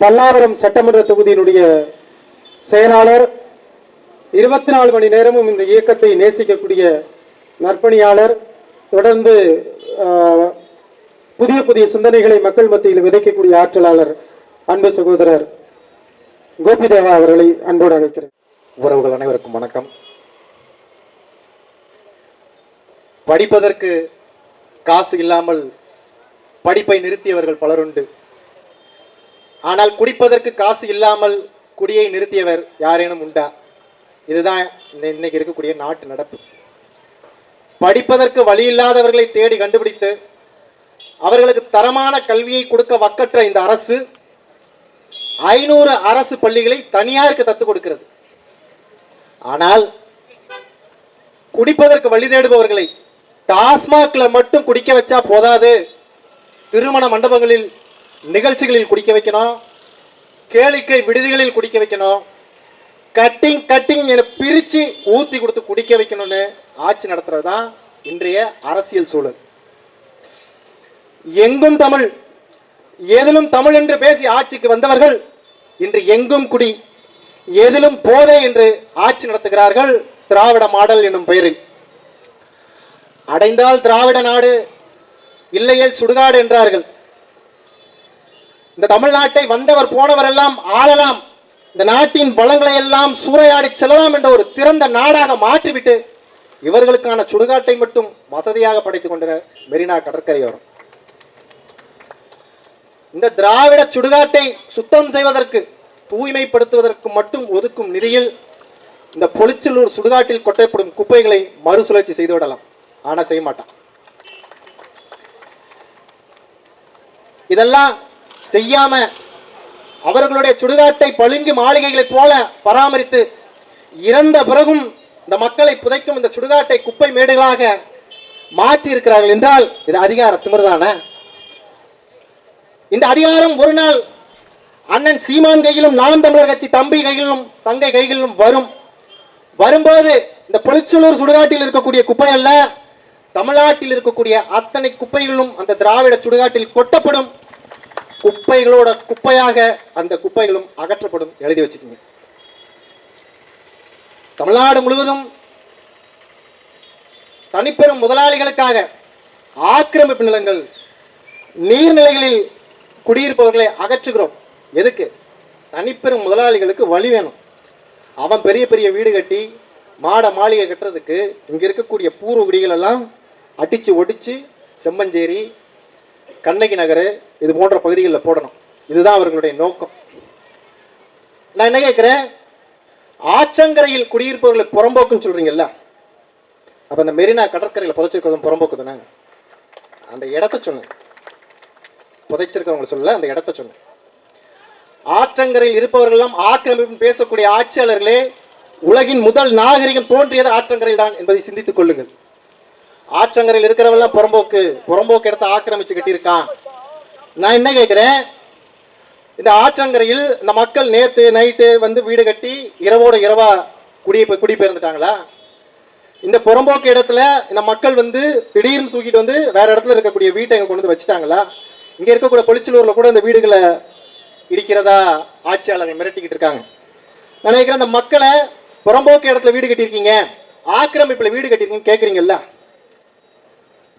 பல்லாவரம் சட்டமன்ற தொகுதியினுடைய செயலாளர் இருபத்தி நாலு மணி நேரமும் இந்த இயக்கத்தை நேசிக்கக்கூடிய நற்பணியாளர் தொடர்ந்து புதிய புதிய சிந்தனைகளை மக்கள் மத்தியில் விதைக்கக்கூடிய ஆற்றலாளர் அன்பு சகோதரர் கோபிதேவா அவர்களை அன்போடு அழைக்கிறேன். உறவுகள் அனைவருக்கும் வணக்கம். படிப்பதற்கு காசு இல்லாமல் படிப்பை நிறுத்தியவர்கள் பலருண்டு. ஆனால் குடிப்பதற்கு காசு இல்லாமல் குடியை நிறுத்தியவர் யாரேனும் உண்டா? இதுதான் இந்த- இன்னைக்கு இருக்கக்கூடிய நாட்டு நடப்பு. படிப்பதற்கு வழி இல்லாதவர்களை தேடி கண்டுபிடித்து அவர்களுக்கு தரமான கல்வியை கொடுக்க வக்கற்ற இந்த அரசு ஐநூறு அரசு பள்ளிகளை தனியாருக்கு தத்து கொடுக்கிறது. ஆனால் குடிப்பதற்கு வழி தேடுபவர்களை டாஸ்மாக்ல மட்டும் குடிக்க வச்சா போதாது. திருமண மண்டபங்களில் நிகழ்ச்சிகளில் குடிக்க வைக்கணும். கேளிக்கை விடுதிகளில் குடிக்க வைக்கணும். கட்டிங் கட்டிங் என பிரிச்சு ஊத்தி கொடுத்து குடிக்க வைக்கணும்னு ஆட்சி நடத்துறது தான் இன்றைய அரசியல் சூழல். எங்கும் தமிழ் ஏதிலும் தமிழ் என்று பேசி ஆட்சிக்கு வந்தவர்கள் இன்று எங்கும் குடி எதிலும் போதை என்று ஆட்சி நடத்துகிறார்கள் திராவிட மாடல் என்னும் பெயரில். அடைந்தால் திராவிட நாடு இல்லையேல் சுடுகாடு என்றார்கள். இந்த தமிழ்நாட்டை வந்தவர் போனவர் எல்லாம் ஆளலாம். இந்த நாட்டின் வளங்களை எல்லாம் சூறையாடி செல்லலாம் என்ற ஒரு திறந்த நாடாக மாற்றிவிட்டு இவர்களுக்கான சுடுகாட்டை மட்டும் வசதியாக படைத்துக் கொண்ட மெரினா கடற்கரையோரம் இந்த திராவிட சுடுகாட்டை சுத்தம் செய்வதற்கு தூய்மைப்படுத்துவதற்கு மட்டும் ஒதுக்கும் நிதியில் இந்த பொலிச்சலூர் சுடுகாட்டில் கொட்டப்படும் குப்பைகளை மறுசுழற்சி செய்துவிடலாம் ஆனால் ஆனா செய்ய மாட்டான். இதெல்லாம் செய்யாம அவர்களுடைய சுடுகாட்டை பழுங்கி மாளிகைகளைப் போல பராமரித்து இறந்த பிறகும் இந்த மக்களை புதைக்கும் இந்த சுடுகாட்டை குப்பை மேடுகளாக மாற்றி இருக்கிறார்கள் என்றால் இது அதிகார திமிர்தான? இந்த அதிகாரம் ஒரு நாள் அண்ணன் சீமான் கையிலும் நாம் தமிழர் கட்சி தம்பி கையிலும் தங்கை கைகளிலும் வரும். வரும்போது இந்த பொலிச்சலூர் சுடுகாட்டில் இருக்கக்கூடிய குப்பை அல்ல தமிழ்நாட்டில் இருக்கக்கூடிய அத்தனை குப்பைகளும் அந்த திராவிட சுடுகாட்டில் கொட்டப்படும். குப்பைகளோட குப்பையாக அந்த குப்பைகளும் அகற்றப்படும் எழுதி வச்சுக்கோங்க. தமிழ்நாடு முழுவதும் தனிப்பெரும் முதலாளிகளுக்காக ஆக்கிரமிப்பு நிலங்கள் நீர்நிலைகளில் குடியிருப்பவர்களை அகற்றுகிறோம். எதுக்கு? தனிப்பெரும் முதலாளிகளுக்கு வழி வேணும். அவன் பெரிய பெரிய வீடு கட்டி மாட மாளிகை கட்டுறதுக்கு இங்க இருக்கக்கூடிய பூர்வ குடிகள் எல்லாம் அடிச்சு ஒடிச்சு செம்மஞ்சேரி கண்ணகி நகர் இது போன்ற பகுதிகளில் போடணும். இதுதான் அவர்களுடைய நோக்கம். நான் என்ன கேட்குறேன்? ஆற்றங்கரையில் குடியிருப்பவர்களை புறம்போக்குன்னு சொல்றீங்கல்ல? அப்போ அந்த மெரினா கடற்கரையில் புதைச்சிருக்கிறதும் புறம்போக்கு தானே? அந்த இடத்த சொன்னேன். புதைச்சிருக்கிறவங்களை சொல்ல அந்த இடத்த சொன்னேன். ஆற்றங்கரையில் இருப்பவர்களெல்லாம் ஆக்கிரமிப்பு பேசக்கூடிய ஆட்சியாளர்களே உலகின் முதல் நாகரிகம் தோன்றியது ஆற்றங்கரையில் தான் என்பதை சிந்தித்துக் கொள்ளுங்கள். ஆற்றங்கரையில் இருக்கிறவெல்லாம் புறம்போக்கு புறம்போக்கு இடத்த ஆக்கிரமிச்சு கட்டியிருக்கான். நான் என்ன கேட்குறேன்? இந்த ஆற்றங்கரையில் இந்த மக்கள் நேற்று நைட்டு வந்து வீடு கட்டி இரவோட இரவா குடி குடிபெயர்ந்துட்டாங்களா? இந்த புறம்போக்கு இடத்துல இந்த மக்கள் வந்து திடீர்னு தூக்கிட்டு வந்து வேற இடத்துல இருக்கக்கூடிய வீட்டை இங்க கொண்டு வந்து வச்சுட்டாங்களா? இங்கே இருக்கக்கூடிய பொலிச்சலூரில் கூட இந்த வீடுகளை இடிக்கிறதா ஆட்சியாளர்கள் மிரட்டிக்கிட்டு இருக்காங்க. நான் நினைக்கிறேன் அந்த மக்களை புறம்போக்கு இடத்துல வீடு கட்டியிருக்கீங்க ஆக்கிரமிப்பில் வீடு கட்டியிருக்கீங்க கேட்குறீங்கல்ல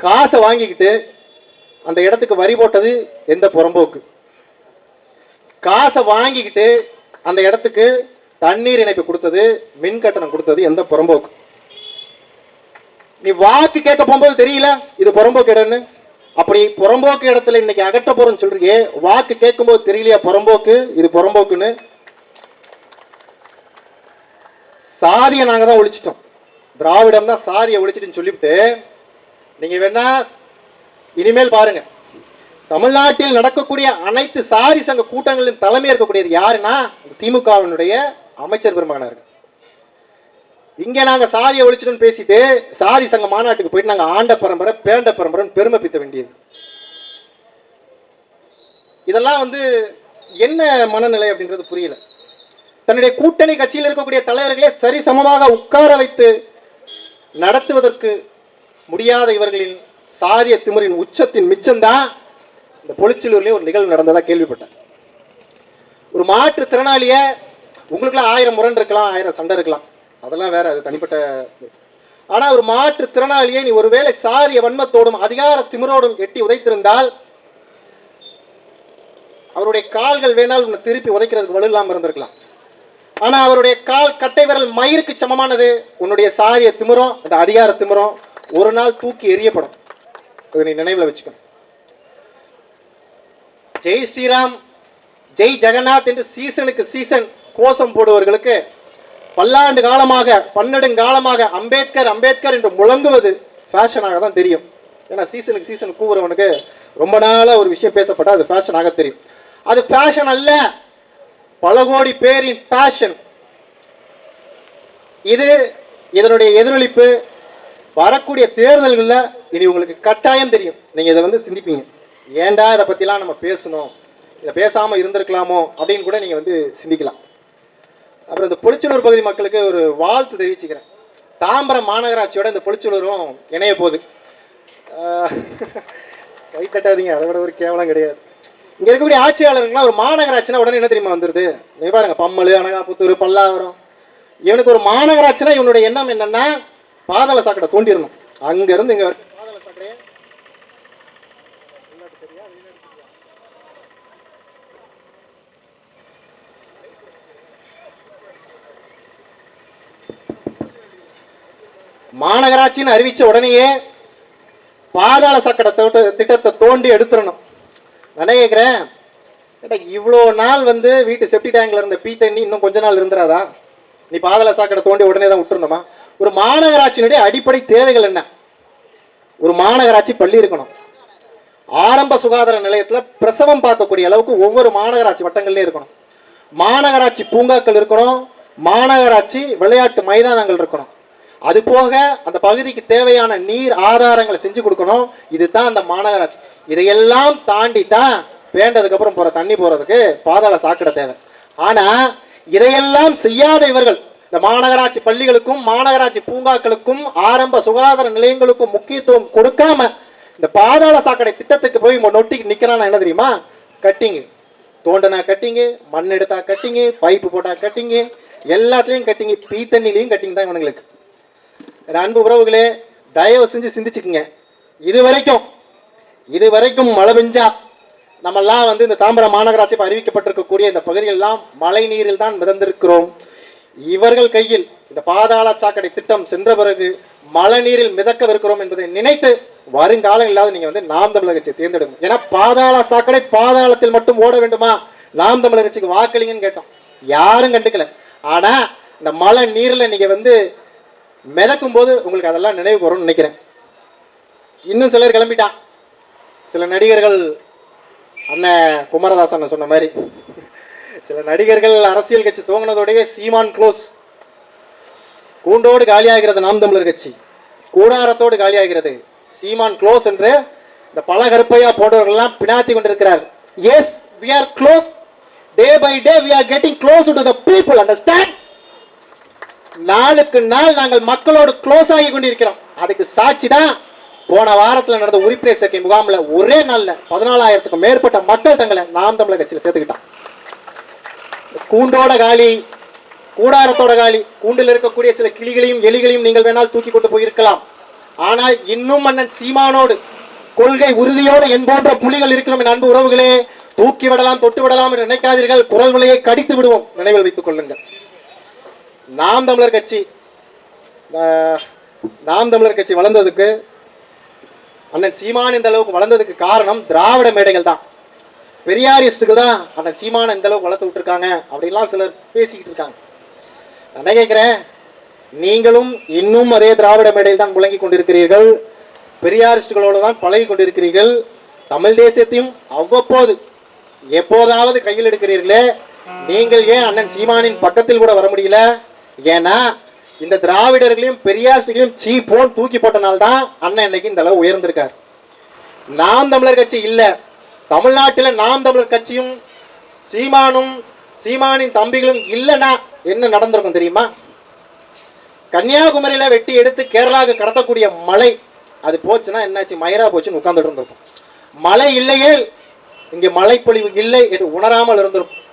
காசை வாங்கிக்கிட்டு அந்த இடத்துக்கு வரி போட்டது எந்த புறம்போக்கு? காசை வாங்கிக்கிட்டு அந்த இடத்துக்கு தண்ணீர் இணைப்பு கொடுத்தது மின் கட்டணம் கொடுத்தது எந்த புறம்போக்கு? நீ வாக்கு கேட்க போகும்போது தெரியல இது புறம்போக்கு இடம்னு. அப்படி புறம்போக்கு இடத்துல இன்னைக்கு அகற்ற போறோம்னு சொல்றியே வாக்கு கேட்கும்போது தெரியலையா புறம்போக்கு இது புறம்போக்குன்னு? சாதியை நாங்கள் தான் ஒழிச்சிட்டோம். திராவிடம் தான் சாதியை ஒழிச்சிட்டுன்னு சொல்லிவிட்டு நீங்க வேணா இனிமேல் பாருங்க. தமிழ்நாட்டில் நடக்கக்கூடிய அனைத்து சாரி சங்க கூட்டங்களின் தலைமை இருக்கக்கூடியது யாருன்னா திமுகவினுடைய அமைச்சர் பெருமகனார்கள் இங்கே நாங்க சாதியை ஒழிச்சிட்டோம்னு பேசிட்டு சாதி சங்க மாநாட்டுக்கு போயிட்டு நாங்கள் ஆண்ட பரம்பரை பேண்ட பரம்பரைன்னு பெருமை பித்த வேண்டியது. இதெல்லாம் வந்து என்ன மனநிலை அப்படின்றது புரியல. தன்னுடைய கூட்டணி கட்சியில் இருக்கக்கூடிய தலைவர்களே சரி சமமாக உட்கார வைத்து நடத்துவதற்கு முடியாத இவர்களின் சாதிய திமிரின் உச்சத்தின் மிச்சம்தான் இந்த பொலிச்சலூர்லேயே ஒரு நிகழ்வு நடந்ததாக கேள்விப்பட்டேன். ஒரு மாற்றுத்திறனாளிய உங்களுக்குலாம் ஆயிரம் முரண் இருக்கலாம் ஆயிரம் சண்டை இருக்கலாம். அதெல்லாம் வேற அது தனிப்பட்ட ஆனா ஒரு மாற்றுத்திறனாளியை நீ ஒருவேளை சாரிய வன்மத்தோடும் அதிகார திமிரோடும் எட்டி உதைத்திருந்தால் அவருடைய கால்கள் வேணால் உன்னை திருப்பி உதைக்கிறதுக்கு வலு இல்லாமல் இருந்திருக்கலாம். ஆனால் அவருடைய கால் கட்டை விரல் மயிருக்கு சமமானது உன்னுடைய சாரிய திமிரம் அந்த அதிகார திமிரம் ஒரு நாள் தூக்கி எரியப்படும் இதை நீ நினைவில் வச்சுக்கணும். ஜெய் ஸ்ரீராம் ஜெய் ஜெகநாத் என்று சீசனுக்கு சீசன் கோஷம் போடுவர்களுக்கு பல்லாண்டு காலமாக பன்னெடுங்காலமாக அம்பேத்கர் அம்பேத்கர் என்று முழங்குவது ஃபேஷனாக தான் தெரியும். ஏன்னா சீசனுக்கு சீசன் கூவுறவனுக்கு ரொம்ப நாளாக ஒரு விஷயம் பேசப்பட்டால் அது ஃபேஷனாக தெரியும். அது ஃபேஷன் அல்ல பல கோடி பேரின் பேஷன் இது இதனுடைய எதிரொலிப்பு வரக்கூடிய தேர்தல்களில் இனி உங்களுக்கு கட்டாயம் தெரியும். நீங்கள் இதை வந்து சிந்திப்பீங்க. ஏன்டா இதை பற்றிலாம் நம்ம பேசணும்? இதை பேசாமல் இருந்திருக்கலாமோ? அப்படின்னு கூட நீங்கள் வந்து சிந்திக்கலாம். அப்புறம் இந்த பொலிச்சலூர் பகுதி மக்களுக்கு ஒரு வாழ்த்து தெரிவிச்சுக்கிறேன். தாம்பரம் மாநகராட்சியோட இந்த பொலிச்சலூரும் இணைய போகுது. கை தட்டாதீங்க. அதை விட ஒரு கேவலம் கிடையாது. இங்கே இருக்கக்கூடிய ஆட்சியாளர்கள்லாம் ஒரு மாநகராட்சினா உடனே என்ன தெரியுமா வந்துடுது நீ பாருங்க பம்மல் அனகாபுத்தூர் பல்லாவரம். இவனுக்கு ஒரு மாநகராட்சினா இவனுடைய எண்ணம் என்னென்னா பாதாள சாக்கடை தோண்டிடணும். அங்கேருந்து இங்கே மாநகராட்சின்னு அறிவிச்ச உடனேயே பாதாள சாக்கடை தோட்ட- திட்டத்தை தோண்டி எடுத்துடணும். நான் கேட்குறேன் இவ்வளோ நாள் வந்து வீட்டு செப்டி டேங்கில் இருந்த பீ தண்ணி இன்னும் கொஞ்ச நாள் இருந்துடாதா? நீ பாதாள சாக்கடை தோண்டி உடனே தான் விட்டுருந்தோமா ஒரு மாநகராட்சியினுடைய அடிப்படை தேவைகள் என்ன? ஒரு மாநகராட்சி பள்ளி இருக்கணும். ஆரம்ப சுகாதார நிலையத்தில் பிரசவம் பார்க்கக்கூடிய அளவுக்கு ஒவ்வொரு மாநகராட்சி வட்டங்கள்லேயும் இருக்கணும். மாநகராட்சி பூங்காக்கள் இருக்கணும். மாநகராட்சி விளையாட்டு மைதானங்கள் இருக்கணும். அது போக அந்த பகுதிக்கு தேவையான நீர் ஆதாரங்களை செஞ்சு கொடுக்கணும். இதுதான் அந்த மாநகராட்சி. இதையெல்லாம் தாண்டி தான் வேண்டதுக்கு அப்புறம் தண்ணி போகிறதுக்கு பாதாள சாக்கடை தேவை. ஆனால் இதையெல்லாம் செய்யாத இவர்கள் இந்த மாநகராட்சி பள்ளிகளுக்கும் மாநகராட்சி பூங்காக்களுக்கும் ஆரம்ப சுகாதார நிலையங்களுக்கும் முக்கியத்துவம் கொடுக்காம இந்த பாதாள சாக்கடை திட்டத்துக்கு போய் நொட்டி நொட்டிக்கு என்ன தெரியுமா? கட்டிங்கு. தோண்டனா கட்டிங்கு மண் எடுத்தா கட்டிங்கு பைப்பு போட்டா கட்டிங்கு எல்லாத்துலேயும் கட்டிங்கு பீ தண்ணிலையும் கட்டிங் தான் இவனுங்களுக்கு. அன்பு உறவுகளே தயவு செஞ்சு சிந்திச்சுக்குங்க. இது வரைக்கும் இது வரைக்கும் மழை பெஞ்சா நம்மெல்லாம் வந்து இந்த தாம்பரம் மாநகராட்சி அறிவிக்கப்பட்டிருக்கக்கூடிய இந்த பகுதிகளெல்லாம் மழை நீரில் தான் மிதந்திருக்கிறோம். இவர்கள் கையில் இந்த பாதாள சாக்கடை திட்டம் சென்ற பிறகு மழை நீரில் மிதக்கவிருக்கிறோம் என்பதை நினைத்து வருங்காலம் இல்லாத நீங்க வந்து நாம் தமிழர் கட்சியை தேர்ந்தெடுங்க. ஏன்னா பாதாள சாக்கடை பாதாளத்தில் மட்டும் ஓட வேண்டுமா? நாம் தமிழர் கட்சிக்கு வாக்களிங்கன்னு கேட்டோம். யாரும் கண்டுக்கல. ஆனா இந்த மழை நீர்ல நீங்க வந்து மிதக்கும் போது உங்களுக்கு அதெல்லாம் நினைவு வரும்னு நினைக்கிறேன். இன்னும் சிலர் கிளம்பிட்டான். சில நடிகர்கள் அண்ணன் குமாரதாசன் சொன்ன மாதிரி சில நடிகர்கள் அரசியல் கட்சி துவங்கினதோடய சீமான் க்ளோஸ் கூண்டோடு காலியாகிறது நாம் தமிழர் கட்சி. கூடாரத்தோடு காலியாகிறது சீமான் க்ளோஸ் என்று இந்த பல கருப்பையா போன்றவர்கள்லாம் பினாத்தி கொண்டிருக்கிறார் yes we are close day by day we are getting close to the people understand நாளுக்கு நாள் நாங்கள் மக்களோடு க்ளோஸ் ஆகி கொண்டிருக்கிறோம். அதுக்கு சாட்சி தான் போன வாரத்தில் நடந்த உறுப்பினர் சேர்க்கை முகாமில் ஒரே நாள்ல பதினாலாயிரத்துக்கும் மேற்பட்ட மக்கள் தங்களை நாம் தமிழக கட்சியில் சேர்த்துக்கிட்டான் கூண்டோட காலி கூடாரத்தோட காலி கூண்டில் இருக்கக்கூடிய சில கிளிகளையும் எலிகளையும் நீங்கள் வேணால் தூக்கி கொண்டு போயிருக்கலாம். ஆனால் இன்னும் மன்னன் சீமானோடு கொள்கை உறுதியோடு என் போன்ற புலிகள் இருக்கிறோம் என் அன்பு உறவுகளே தூக்கி விடலாம் தொட்டு விடலாம் என்று நினைக்காதீர்கள். குரல் விலையை கடித்து விடுவோம். நினைவில் வைத்துக் கொள்ளுங்கள். நாம் தமிழர் கட்சி நாம் தமிழர் கட்சி வளர்ந்ததுக்கு அண்ணன் சீமான் இந்த அளவுக்கு வளர்ந்ததுக்கு காரணம் திராவிட மேடைகள் தான். பெரியாரிஸ்டுகள் தான் அண்ணன் சீமான இந்த அளவுக்கு வளர்த்து விட்டுருக்காங்க அப்படின்லாம் சிலர் பேசிக்கிட்டு இருக்காங்க. நான் கேட்குறேன்? நீங்களும் இன்னும் அதே திராவிட மேடையில் தான் முழங்கி கொண்டிருக்கிறீர்கள். பெரியாரிஸ்டுகளோடு தான் பழகி கொண்டிருக்கிறீர்கள். தமிழ் தேசியத்தையும் அவ்வப்போது எப்போதாவது கையில் எடுக்கிறீர்களே. நீங்கள் ஏன் அண்ணன் சீமானின் பக்கத்தில் கூட வர முடியல? ஏன்னா இந்த திராவிடர்களையும் பெரியாரிஸ்டுகளையும் சீ போன் தூக்கி போட்டனால்தான் அண்ணன் இன்னைக்கு இந்த அளவு உயர்ந்திருக்கார். நாம் தமிழர் கட்சி இல்லை. தமிழ்நாட்டில் நாம் தமிழர் கட்சியும் சீமானும் சீமானின் தம்பிகளும் இல்லைன்னா என்ன நடந்திருக்கும் தெரியுமா? கன்னியாகுமரியில வெட்டி எடுத்து கேரளாவுக்கு கடத்தக்கூடிய மலை அது போச்சுன்னா என்னாச்சு? மயிரா போச்சுன்னு உட்கார்ந்துட்டு இருந்திருக்கும். மழை இல்லையே இங்கே மழைப்பொழிவு இல்லை என்று உணராமல் இருந்திருக்கும்.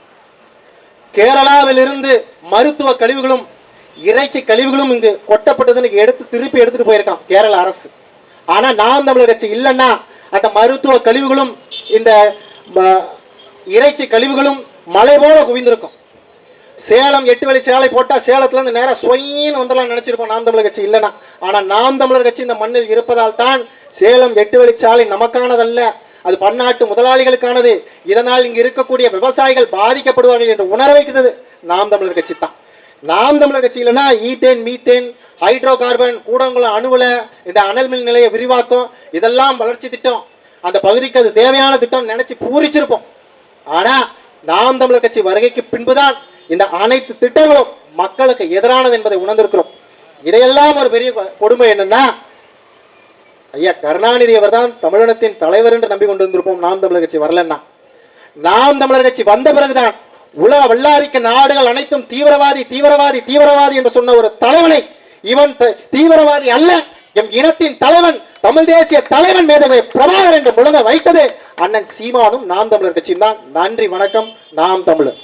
கேரளாவிலிருந்து மருத்துவ கழிவுகளும் இறைச்சி கழிவுகளும் இங்கு கொட்டப்பட்டதுன்னு எடுத்து திருப்பி எடுத்துட்டு போயிருக்கான் கேரள அரசு. ஆனா நாம் தமிழர் கட்சி இல்லைன்னா அந்த மருத்துவ கழிவுகளும் இந்த ம- இறைச்சி கழிவுகளும் மலை போல குவிந்திருக்கும். சேலம் எட்டு வழி சேலை போட்டா சேலத்துல இருந்து நேரா சொயின்னு வந்துடலாம் நினைச்சிருப்போம் நாம் தமிழர் கட்சி இல்லைன்னா. ஆனா நாம் தமிழர் கட்சி இந்த மண்ணில் இருப்பதால் தான் சேலம் எட்டு வழி சாலை நமக்கானதல்ல. அது பன்னாட்டு முதலாளிகளுக்கானது. இதனால் இங்கு இருக்கக்கூடிய விவசாயிகள் பாதிக்கப்படுவார்கள் என்று உணர வைக்கிறது நாம் தமிழர் கட்சி தான். நாம் தமிழர் கட்சி இல்லைன்னா ethane methane hydro carbon Koodankulam அணுவில் இந்த அனல் மின் நிலைய விரிவாக்கம் இதெல்லாம் வளர்ச்சி திட்டம். அந்த பகுதிக்கு அது தேவையான திட்டம் நினைச்சு பூரிச்சிருப்போம். ஆனா நாம் தமிழர் கட்சி வருகைக்கு பின்புதான் இந்த அனைத்து திட்டங்களும் மக்களுக்கு எதிரானது என்பதை உணர்ந்திருக்கிறோம். இதையெல்லாம் ஒரு பெரிய கொ- கொடுமை என்னன்னா ஐயா கருணாநிதி அவர் தான் தமிழினத்தின் தலைவர் என்று நம்பி கொண்டு வந்திருப்போம் நாம் தமிழர் கட்சி வரலன்னா. நாம் தமிழர் கட்சி வந்த பிறகுதான் உலக வல்லாதிக்க நாடுகள் அனைத்தும் தீவிரவாதி தீவிரவாதி தீவிரவாதி என்று சொன்ன ஒரு தலைவனை இவன் தீவிரவாதி அல்ல. எம் இனத்தின் தலைவன் தமிழ் தேசிய தலைவன் மேதவை பிரபாகர் என்று முழங்க வைத்தது அண்ணன் சீமானும் நாம் தமிழர் கட்சியும் தான். நன்றி வணக்கம். நாம் தமிழர்.